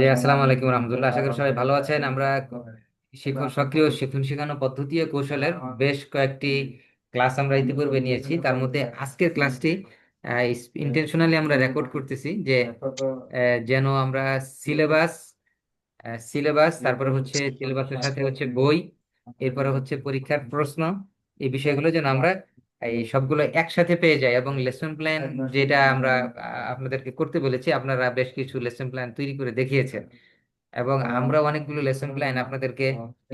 জি, আসসালামু আলাইকুম রহমতুল্লাহ। আশা করি সবাই ভালো আছেন। আমরা সক্রিয় শিক্ষণ শেখানো পদ্ধতি ও কৌশলের বেশ কয়েকটি ক্লাস আমরা ইতিপূর্বে নিয়েছি। তার মধ্যে আজকের ক্লাসটি ইন্টেনশনালি আমরা রেকর্ড করতেছি যে যেন আমরা সিলেবাস সিলেবাস তারপরে হচ্ছে সিলেবাসের সাথে হচ্ছে বই, এরপরে হচ্ছে পরীক্ষার প্রশ্ন, এই বিষয়গুলো যেন আমরা এই সবগুলো একসাথে পেয়ে যায় এবং লেসন প্ল্যান যেটা আমরা আপনাদেরকে করতে বলেছি আপনারা বেশ কিছু লেসন প্ল্যান তৈরি করে দেখিয়েছেন। এবং আমরা অনেকগুলো লেসন প্ল্যান আপনাদেরকে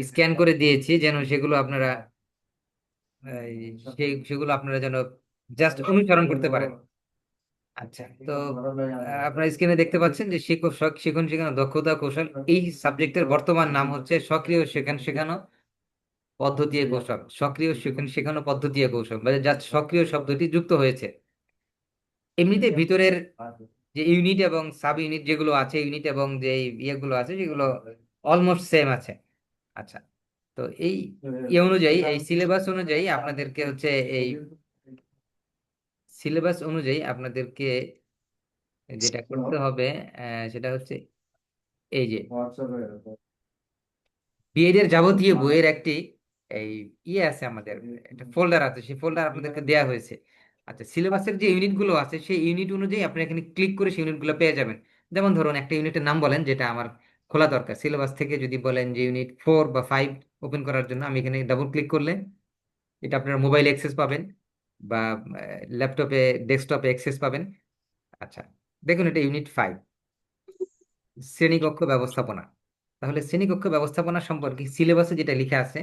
স্ক্যান করে দিয়েছি যেন সেগুলো আপনারা সেই সেগুলো আপনারা যেন জাস্ট অনুসরণ করতে পারেন। আচ্ছা তো আপনারা স্ক্রিনে দেখতে পাচ্ছেন যে শিক্ষক শিখন শেখানো দক্ষতা কৌশল এই সাবজেক্টের বর্তমান নাম হচ্ছে সক্রিয় শেখান শেখানো। পদ্ধতি কৌশল সক্রিয় শিখন শেখানো পদ্ধতি কৌশল মানে যা সক্রিয় শব্দটি যুক্ত হয়েছে। এমনিতে ভিতরের যে ইউনিট এবং সাব ইউনিট যেগুলো আছে ইউনিট এবং যে ইয়েগুলো আছে সেগুলো অলমোস্ট সেম আছে। আচ্ছা তো এই ইয়ে অনুযায়ী এই সিলেবাস অনুযায়ী আপনাদেরকে হচ্ছে এই সিলেবাস অনুযায়ী আপনাদেরকে যেটা করতে হবে সেটা হচ্ছে এই যে বিএড এর যাবতীয় বইয়ের একটি এই ইয়ে আছে আমাদের একটা ফোল্ডার আছে সেই ফোল্ডার আপনাদেরকে দেওয়া হয়েছে। আচ্ছা সিলেবাসের যে ইউনিটগুলো আছে সেই ইউনিট অনুযায়ী আপনি এখানে ক্লিক করে সেই ইউনিটগুলো পেয়ে যাবেন। যেমন ধরুন একটা ইউনিটের নাম বলেন যেটা আমার খোলা দরকার। সিলেবাস থেকে যদি বলেন যে ইউনিট ফোর বা ফাইভ ওপেন করার জন্য আমি এখানে ডাবল ক্লিক করলে এটা আপনার মোবাইল অ্যাক্সেস পাবেন বা ল্যাপটপে ডেস্কটপে অ্যাক্সেস পাবেন। আচ্ছা দেখুন এটা ইউনিট ফাইভ শ্রেণীকক্ষ ব্যবস্থাপনা। তাহলে শ্রেণীকক্ষ ব্যবস্থাপনা সম্পর্কে সিলেবাসে যেটা লেখা আছে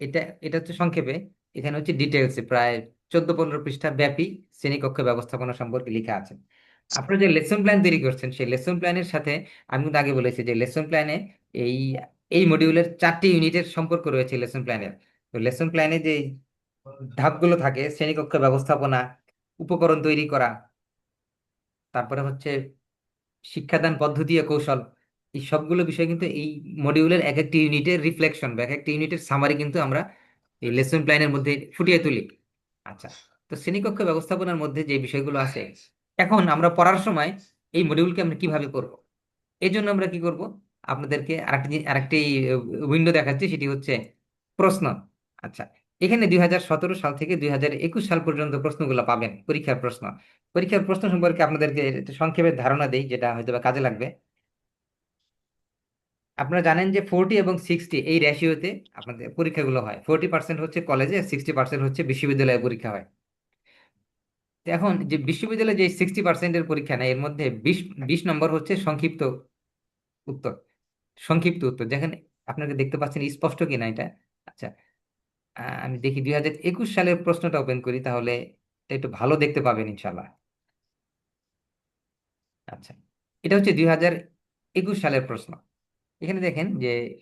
এটা এটা হচ্ছে সংক্ষেপে। এখানে হচ্ছে ডিটেলসে প্রায় চোদ্দ পনেরো পৃষ্ঠা ব্যাপী শ্রেণীকক্ষ ব্যবস্থাপনা সম্পর্কে লেখা আছে। আপনারা যে লেসন প্ল্যান তৈরি করছেন, সেই লেসন প্ল্যানের সাথে আমি কিন্তু আগে বলেছি যে লেসন প্ল্যানে এই এই মডিউলের চারটি ইউনিটের সম্পর্ক রয়েছে লেসন প্ল্যানের তো লেসন প্ল্যানে যে ধাপগুলো থাকে, শ্রেণীকক্ষ ব্যবস্থাপনা, উপকরণ তৈরি করা, তারপরে হচ্ছে শিক্ষাদান পদ্ধতি ও কৌশল এই সবগুলো বিষয় কিন্তু এই মডিউলের এক একটি ইউনিটের রিফ্লেকশন বা এক একটি ইউনিটের সামারি কিন্তু আমরা এই লেসন প্ল্যানের মধ্যে ফুটিয়ে তুলি। আচ্ছা তো শ্রেণীকক্ষ ব্যবস্থাপনার মধ্যে যে বিষয়গুলো আছে, এখন আমরা পড়ার সময় এই মডিউলকে আমরা কীভাবে করব? এই জন্য আমরা কি করব? আপনাদেরকে আরেকটি আরেকটি উইন্ডো দেখাচ্ছি, সেটি হচ্ছে প্রশ্ন। আচ্ছা এখানে দুই হাজার সতেরো সাল থেকে দুই হাজার একুশ সাল পর্যন্ত প্রশ্নগুলো পাবেন, পরীক্ষার প্রশ্ন। পরীক্ষার প্রশ্ন সম্পর্কে আপনাদেরকে সংক্ষেপে ধারণা দেই, যেটা হয়তো বা কাজে লাগবে। আপনারা জানেন যে ফোরটি এবং সিক্সটি এই রেশিওতে আপনাদের পরীক্ষাগুলো হয়। ফোরটি পার্সেন্ট হচ্ছে কলেজে সিক্সটি পার্সেন্ট হচ্ছে বিশ্ববিদ্যালয়ে পরীক্ষা হয়। এখন যে বিশ্ববিদ্যালয়ে যে সিক্সটি পার্সেন্টের পরীক্ষা নেয়, এর মধ্যে বিশ বিশ নম্বর হচ্ছে সংক্ষিপ্ত উত্তর। সংক্ষিপ্ত উত্তর। যেখানে আপনাকে দেখতে পাচ্ছেন স্পষ্ট কিনা এটা? আচ্ছা আমি দেখি দুই হাজার একুশ সালের প্রশ্নটা ওপেন করি, তাহলে এটা একটু ভালো দেখতে পাবেন ইনশাল্লাহ আচ্ছা এটা হচ্ছে দুই হাজার একুশ সালের প্রশ্ন। এখানে দেখেন যে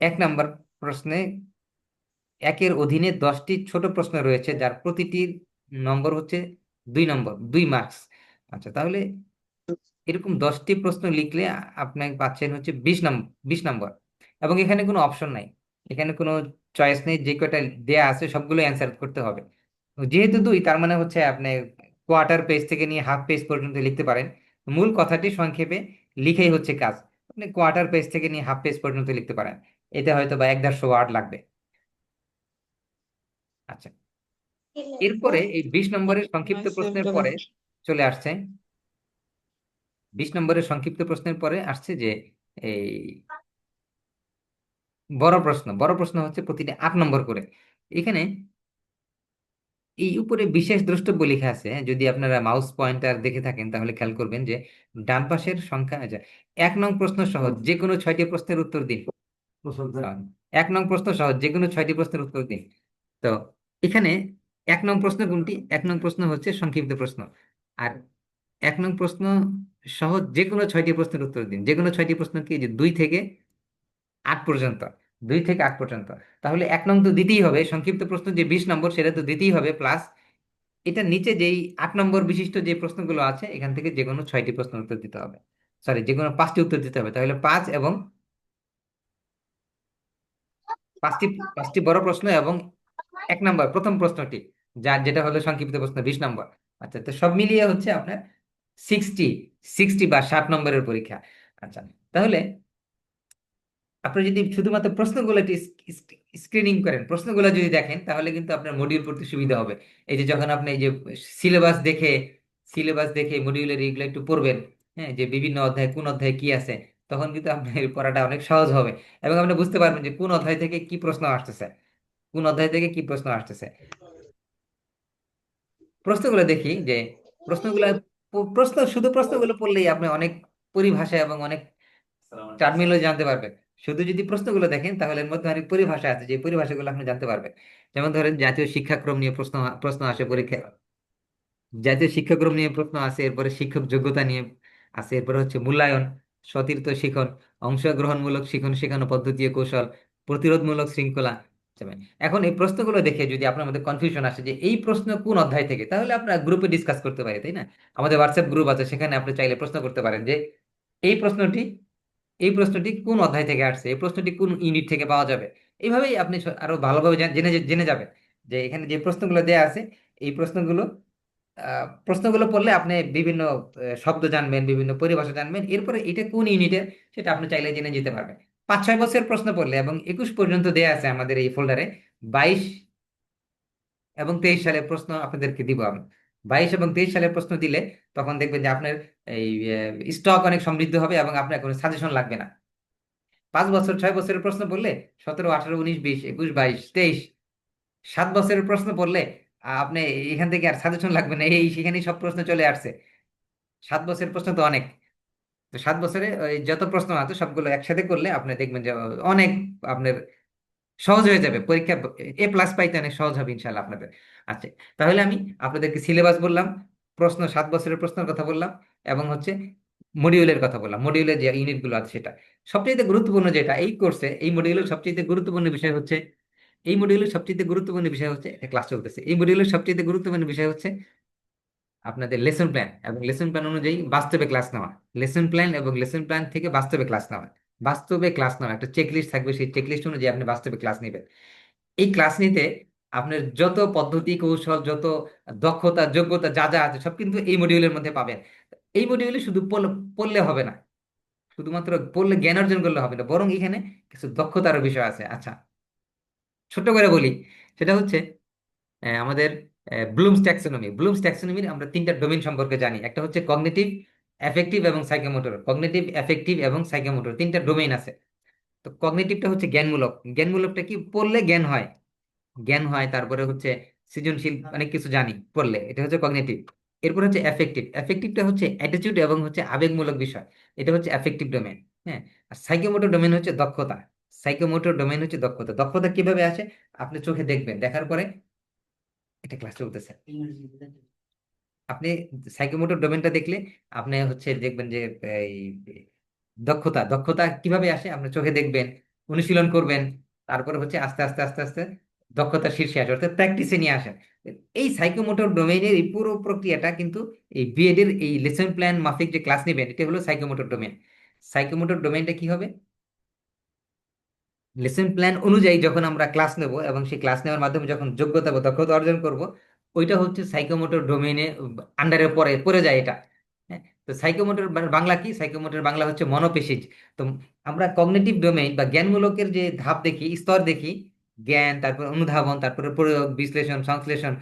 এক নম্বর প্রশ্নে একের অধীনে দশটি ছোট প্রশ্ন রয়েছে, যার প্রতিটির নম্বর হচ্ছে দুই নম্বর, দুই মার্কস আচ্ছা তাহলে এরকম দশটি প্রশ্ন লিখলে আ- আপনি পাচ্ছেন হচ্ছে বিশ নম্বর বিশ নম্বর। এবং এখানে কোনো অপশন নাই। এখানে কোনো চয়েস নেই, যে কয়টা দেয়া আছে সবগুলো অ্যান্সার করতে হবে। যেহেতু দুই, তার মানে হচ্ছে আপনি কোয়ার্টার পেজ থেকে নিয়ে হাফ পেজ পর্যন্ত লিখতে পারেন। মূল কথাটি সংক্ষেপে লিখেই হচ্ছে কাজ। আপনি কোয়ার্টার পেজ থেকে নিয়ে হাফ পেজ পর্যন্ত লিখতে পারেন। এতে হয়তো বা এক দেড়শো ওয়ার্ড লাগবে। আচ্ছা। এরপরে এই বিশ নম্বরের সংক্ষিপ্ত প্রশ্নের পরে চলে আসছে। বিশ নম্বরের সংক্ষিপ্ত প্রশ্নের পরে আসছে যে এই বড় প্রশ্ন। বড় প্রশ্ন হচ্ছে প্রতিটি আট নম্বর করে। এখানে এই উপরে বিশেষ দ্রষ্টব্য লেখা আছে। যদি আপনারা মাউস পয়েন্টার দেখে থাকেন তাহলে খেয়াল করবেন যে ডান পাশের সংখ্যা আচ্ছা এক নং প্রশ্ন সহ যে কোনো ছয়টি প্রশ্নের উত্তর দিন। এক নং প্রশ্ন সহ যে কোনো ছয়টি প্রশ্নের উত্তর দিন। তো এখানে এক নং প্রশ্ন কোনটি? এক নং প্রশ্ন হচ্ছে সংক্ষিপ্ত প্রশ্ন। আর এক নং প্রশ্ন সহ যে কোনো ছয়টি প্রশ্নের উত্তর দিন। যে কোনো ছয়টি প্রশ্ন কি? যে দুই থেকে আট পর্যন্ত। দুই থেকে আট পর্যন্ত। তাহলে এক নং তো দিতেই হবে। সংক্ষিপ্ত প্রশ্ন যে বিশ নম্বর, সেটা তো দিতেই হবে প্লাস এটা নিচে যেই আট নম্বর বিশিষ্ট যে প্রশ্নগুলো আছে, এখান থেকে যে কোনো ছয়টি প্রশ্ন উত্তর দিতে হবে। সরি যে কোনো পাঁচটি উত্তর দিতে হবে। তাহলে পাঁচ এবং পাঁচটি পাঁচটি বড় প্রশ্ন এবং এক নম্বর, প্রথম প্রশ্নটি, যার যেটা হলো সংক্ষিপ্ত প্রশ্ন বিশ নম্বর। আচ্ছা তো সব মিলিয়ে হচ্ছে আপনার সিক্সটি সিক্সটি বা ষাট নম্বরের পরীক্ষা। আচ্ছা তাহলে আপনি যদি শুধুমাত্র প্রশ্নগুলো স্ক্রিনিং করেন প্রশ্নগুলো যদি দেখেন তাহলে কিন্তু আপনার মডিউল পড়তে সুবিধা হবে। এই যে যখন আপনি এই যে সিলেবাস দেখে সিলেবাস দেখে মডিউলের এইগুলো একটু পড়বেন হ্যাঁ যে বিভিন্ন অধ্যায় কোন অধ্যায় কি আছে তখন কিন্তু আপনার পড়াটা অনেক সহজ হবে এবং আপনি বুঝতে পারবেন যে কোন অধ্যায় থেকে কি প্রশ্ন আসতেছে কোন অধ্যায় থেকে কি প্রশ্ন আসতেছে। প্রশ্নগুলো দেখি যে প্রশ্নগুলো প্রশ্ন শুধু প্রশ্নগুলো পড়লেই আপনি অনেক পরিভাষা এবং অনেক টার্মিনোলজি জানতে পারবেন। শুধু যদি প্রশ্নগুলো দেখেন, তাহলে এর মধ্যে অনেক পরিভাষা আছে, যে পরিভাষাগুলো আপনি জানতে পারবেন। যেমন ধরেন, জাতীয় শিক্ষাক্রম নিয়ে প্রশ্ন প্রশ্ন আসে পরীক্ষায়। জাতীয় শিক্ষাক্রম নিয়ে প্রশ্ন আছে এরপরে শিক্ষক যোগ্যতা নিয়ে আছে এরপরে হচ্ছে মূল্যায়ন, সতীর্থ শিখন, অংশগ্রহণমূলক শিখন শেখানো পদ্ধতি কৌশল, প্রতিরোধমূলক শৃঙ্খলা। এখন এই প্রশ্নগুলো দেখে যদি আপনার মধ্যে কনফিউশন আসে, যে এই প্রশ্ন কোন অধ্যায় থেকে, তাহলে আপনারা গ্রুপে ডিসকাস করতে পারি, তাই না? আমাদের হোয়াটসঅ্যাপ গ্রুপ আছে, সেখানে আপনি চাইলে প্রশ্ন করতে পারেন, যে এই প্রশ্নটি এই প্রশ্নটি কোন অধ্যায় থেকে আসছে? এই প্রশ্নটি কোন ইউনিট থেকে পাওয়া যাবে? এইভাবেই আপনি আরও ভালোভাবে জেনে জেনে যাবেন যে এখানে যে প্রশ্নগুলো দেয়া আছে, এই প্রশ্নগুলো প্রশ্নগুলো পড়লে আপনি বিভিন্ন শব্দ জানবেন, বিভিন্ন পরিভাষা জানবেন। এরপরে এটা কোন ইউনিটের সেটা আপনি চাইলে জেনে যেতে পারবেন। পাঁচ, ছয় বছরের প্রশ্ন পড়লে এবং একুশ পর্যন্ত দেয়া আছে আমাদের এই ফোল্ডারে, বাইশ এবং তেইশ সালের প্রশ্ন আপনাদেরকে দিব আমি। বাইশ এবং তেইশ সালের প্রশ্ন দিলে তখন দেখবেন যে আপনার এই স্টক অনেক সমৃদ্ধ হবে এবং আপনার কোনো সাজেশন লাগবে না। পাঁচ বছর, ছয় বছরের প্রশ্ন পড়লে সতেরো, আঠারো, উনিশ, বিশ, একুশ, বাইশ, তেইশ, সাত বছরের প্রশ্ন পড়লে আপনি এখান থেকে আর সাজেশন লাগবে না, এই, সেখানেই সব প্রশ্ন চলে আসছে। সাত বছরের প্রশ্ন তো অনেক। তো সাত বছরে যত প্রশ্ন আছে সবগুলো একসাথে করলে আপনি দেখবেন যে অনেক আপনার সহজ হয়ে যাবে। পরীক্ষা এ প্লাস পাইতে অনেক সহজ হবে ইনশাল্লাহ আপনাদের। আচ্ছা তাহলে আমি আপনাদেরকে সিলেবাস বললাম, প্রশ্ন, সাত বছরের প্রশ্নের কথা বললাম এবং হচ্ছে মডিউলের কথা বললাম। মডিউলের যে ইউনিটগুলো আছে সেটা। সবচেয়ে গুরুত্বপূর্ণ যেটা এই কোর্সে এই মডিউলের সবচেয়ে গুরুত্বপূর্ণ বিষয় হচ্ছে, এই মডিউলের সবচেয়ে গুরুত্বপূর্ণ বিষয় হচ্ছে, একটা ক্লাস চলতেছে। এই মডিউলের সবচেয়ে গুরুত্বপূর্ণ বিষয় হচ্ছে আপনাদের লেসন প্ল্যান এবং লেসন প্ল্যান অনুযায়ী বাস্তবে ক্লাস নেওয়া। লেসন প্ল্যান এবং লেসন প্ল্যান থেকে বাস্তবে ক্লাস নেওয়া। বাস্তবে ক্লাস নেওয়া একটা চেকলিস্ট থাকবে, সেই চেকলিস্ট অনুযায়ী আপনি বাস্তবে ক্লাস নেবেন। এই ক্লাস নিতে আপনার যত পদ্ধতি, কৌশল, যত দক্ষতা, যোগ্যতা যা যা আছে, সব কিন্তু এই মডিউলের মধ্যে পাবেন। এই মডিউলে শুধু পড়লে হবে না, শুধুমাত্র পড়লে জ্ঞান অর্জন করলে হবে না, বরং এখানে কিছু দক্ষতারও বিষয় আছে। আচ্ছা ছোট্ট করে বলি, সেটা হচ্ছে আমাদের ব্লুমস ট্যাক্সোনমি ব্লুমস ট্যাক্সোনমির আমরা তিনটা ডোমেইন সম্পর্কে জানি। একটা হচ্ছে কগনিটিভ অ্যাফেক্টিভ এবং সাইকোমোটর কগনেটিভ অ্যাফেক্টিভ এবং সাইকোমোটর তিনটা ডোমেইন আছে। তো কগনিটিভটা হচ্ছে জ্ঞানমূলক। জ্ঞানমূলকটা কি? পড়লে জ্ঞান হয়। জ্ঞান হয়, তারপরে হচ্ছে সৃজনশীল অনেক কিছু জানি পড়লে, এটা হচ্ছে কগনিটিভ এরপর হচ্ছে অ্যাফেক্টিভ অ্যাফেক্টিভটা হচ্ছে অ্যাটিটিউড এবং হচ্ছে আবেগমূলক বিষয়। এটা হচ্ছে অ্যাফেক্টিভ ডোমেন হ্যাঁ? আর সাইকোমোটর ডোমেন হচ্ছে দক্ষতা। সাইকোমোটর ডোমেন হচ্ছে দক্ষতা। দক্ষতা কীভাবে আসে? আপনি চোখে দেখবেন। দেখার পরে এটা ক্লাস চলতেছে। আপনি সাইকোমোটর ডোমেনটা দেখলে আপনি হচ্ছে দেখবেন যে, এই দক্ষতা দক্ষতা কীভাবে আসে আপনি চোখে দেখবেন, অনুশীলন করবেন, তারপরে হচ্ছে আস্তে আস্তে আস্তে আস্তে দক্ষতা শীর্ষে আসে, অর্থাৎ প্র্যাকটিসে নিয়ে আসেন। এই সাইকোমোটর ডোমেইনের এই পুরো প্রক্রিয়াটা কিন্তু এই বিএড এর এই লেসন প্ল্যান মাফিক যে ক্লাস নেবেন, এটা হলো সাইকোমোটর ডোমেন সাইকোমোটর ডোমেনটা কি হবে? লেসন প্ল্যান অনুযায়ী যখন আমরা ক্লাস নেব এবং সেই ক্লাস নেওয়ার মাধ্যমে যখন যোগ্যতা বা দক্ষতা অর্জন করব ওইটা হচ্ছে সাইকোমোটর ডোমেইনে আন্ডারে পড়ে পড়ে যায় এটা। হ্যাঁ? তো সাইকোমোটর বাংলা কি? সাইকোমোটর বাংলা হচ্ছে মনোপেশিজ। তো আমরা কগনেটিভ ডোমেইন বা জ্ঞানমূলকের যে ধাপ দেখি, স্তর দেখি, জ্ঞান, তারপর অনুধাবন, তারপরে প্রয়োগ, বিশ্লেষণ, সংশ্লেষণ,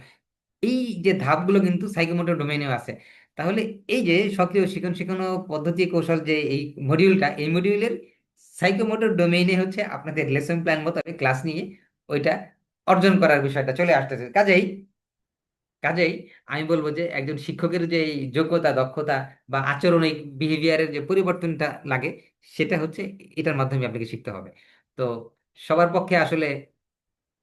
এই যে ধাপগুলো কিন্তু সাইকোমোটর ডোমেইনেও আছে। তাহলে এই যে সক্রিয় শিখন শেখানো পদ্ধতি কৌশল যে এই মডিউলটা এই মডিউলের সাইকোমোটর ডোমেইনে হচ্ছে আপনাদের লেসন প্ল্যান মতো ক্লাস নিয়ে ওইটা অর্জন করার বিষয়টা চলে আসতেছে। কাজেই কাজেই আমি বলব যে একজন শিক্ষকের যে যোগ্যতা, দক্ষতা বা আচরণিক বিহেভিয়ারের যে পরিবর্তনটা লাগে, সেটা হচ্ছে এটার মাধ্যমে আপনাকে শিখতে হবে। তো সবার পক্ষে আসলে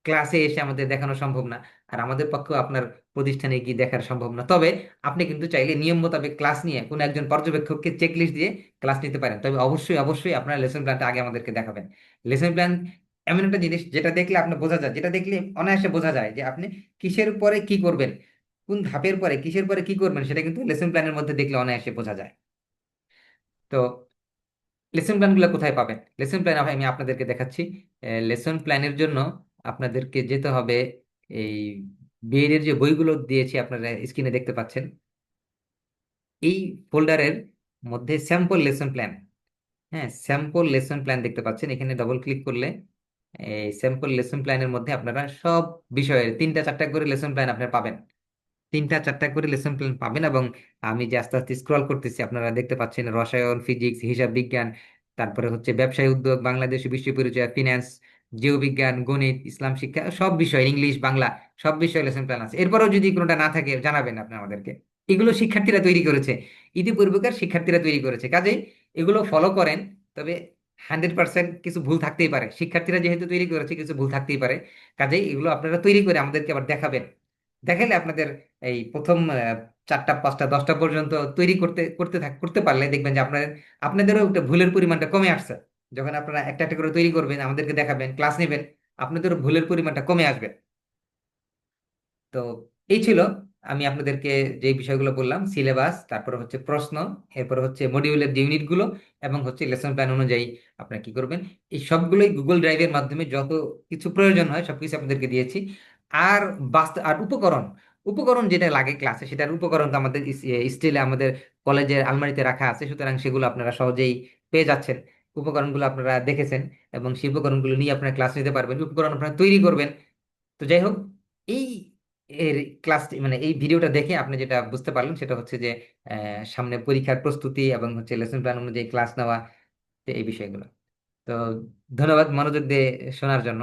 ক্লাসে এসে আমাদের দেখানো সম্ভব না, আর আমাদের পক্ষেও আপনার প্রতিষ্ঠানে গিয়ে দেখার সম্ভব না। তবে আপনি কিন্তু চাইলে নিয়ম মোতাবেক ক্লাস নিয়ে কোনো একজন পর্যবেক্ষককে চেকলিস্ট দিয়ে ক্লাস নিতে পারেন। তবে অবশ্যই অবশ্যই আপনার লেসন প্ল্যানটা আগে আমাদেরকে দেখাবেন। লেসন প্ল্যান এমন একটা জিনিস যেটা দেখলে আপনার বোঝা যায়, যেটা দেখলে অনায়াসে বোঝা যায় যে আপনি কিসের পরে কি করবেন, কোন ধাপের পরে কিসের পরে কি করবেন সেটা কিন্তু লেসন প্ল্যানের মধ্যে দেখলে অনায়াসে বোঝা যায়। তো লেসন প্ল্যানগুলো কোথায় পাবেন? লেসন প্ল্যান আমি আপনাদেরকে দেখাচ্ছি। লেসন প্ল্যানের জন্য আপনাদেরকে যেতে হবে এই বিএড এর যে বইগুলো দিয়েছি আপনারা স্ক্রিনে দেখতে পাচ্ছেন। এই ফোল্ডারের মধ্যে স্যাম্পল লেসন প্ল্যান হ্যাঁ স্যাম্পল লেসন প্ল্যান দেখতে পাচ্ছেন। এখানে ডবল ক্লিক করলে এই স্যাম্পল লেসন প্ল্যানের মধ্যে আপনারা সব বিষয়ের তিনটা চারটা করে লেসন প্ল্যান আপনারা পাবেন। তিনটা চারটা করে লেসন প্ল্যান পাবেন এবং আমি যে আস্তে আস্তে স্ক্রল করতেছি, আপনারা দেখতে পাচ্ছেন রসায়ন ফিজিক্স হিসাব বিজ্ঞান, তারপরে হচ্ছে ব্যবসায় উদ্যোগ, বাংলাদেশ বিশ্ব পরিচয় ফিনান্স জীববিজ্ঞান গণিত, ইসলাম শিক্ষা, সব বিষয়, ইংলিশ, বাংলা, সব বিষয় লেসন প্ল্যান আছে। এরপরেও যদি কোনোটা না থাকে, জানাবেন আপনি আমাদেরকে। এগুলো শিক্ষার্থীরা তৈরি করেছে। ইতিপূর্বেকার শিক্ষার্থীরা তৈরি করেছে। কাজেই এগুলো ফলো করেন, তবে হান্ড্রেড পার্সেন্ট কিছু ভুল থাকতেই পারে। শিক্ষার্থীরা যেহেতু তৈরি করেছে, কিছু ভুল থাকতেই পারে। কাজেই এগুলো আপনারা তৈরি করে আমাদেরকে আবার দেখাবেন। দেখালে আপনাদের এই প্রথম চারটা, পাঁচটা, দশটা পর্যন্ত তৈরি করতে করতে থাক, করতে পারলে দেখবেন যে আপনাদের, আপনাদেরও একটা ভুলের পরিমাণটা কমে আসছে। যখন আপনারা একটা একটা করে তৈরি করবেন, আমাদেরকে দেখাবেন, ক্লাস নেবেন, আপনাদেরও ভুলের পরিমাণটা কমে আসবে। তো এই ছিল আমি আপনাদেরকে যে বিষয়গুলো বললাম সিলেবাস তারপর হচ্ছে প্রশ্ন, এরপর হচ্ছে মডিউলের যে ইউনিটগুলো এবং হচ্ছে লেসন প্ল্যান অনুযায়ী আপনারা কি করবেন, এই সবগুলোই গুগল ড্রাইভের মাধ্যমে যত কিছু প্রয়োজন হয়, সবকিছু আপনাদেরকে দিয়েছি। আর বাস্তব আর উপকরণ উপকরণ যেটা লাগে ক্লাসে সেটার উপকরণ তো আমাদের স্টিলে আমাদের কলেজের আলমারিতে রাখা আছে, সুতরাং সেগুলো আপনারা সহজেই পেয়ে যাচ্ছেন। উপকরণগুলো আপনারা দেখেছেন এবং সেই উপকরণগুলো নিয়ে আপনারা ক্লাস নিতে পারবেন, উপকরণ আপনারা তৈরি করবেন। তো যাই হোক, এই এর ক্লাস মানে এই ভিডিওটা দেখে আপনি যেটা বুঝতে পারলেন সেটা হচ্ছে যে সামনে পরীক্ষার প্রস্তুতি এবং হচ্ছে লেসন প্ল্যান অনুযায়ী ক্লাস নেওয়া, এই বিষয়গুলো। তো ধন্যবাদ মনোযোগ দিয়ে শোনার জন্য।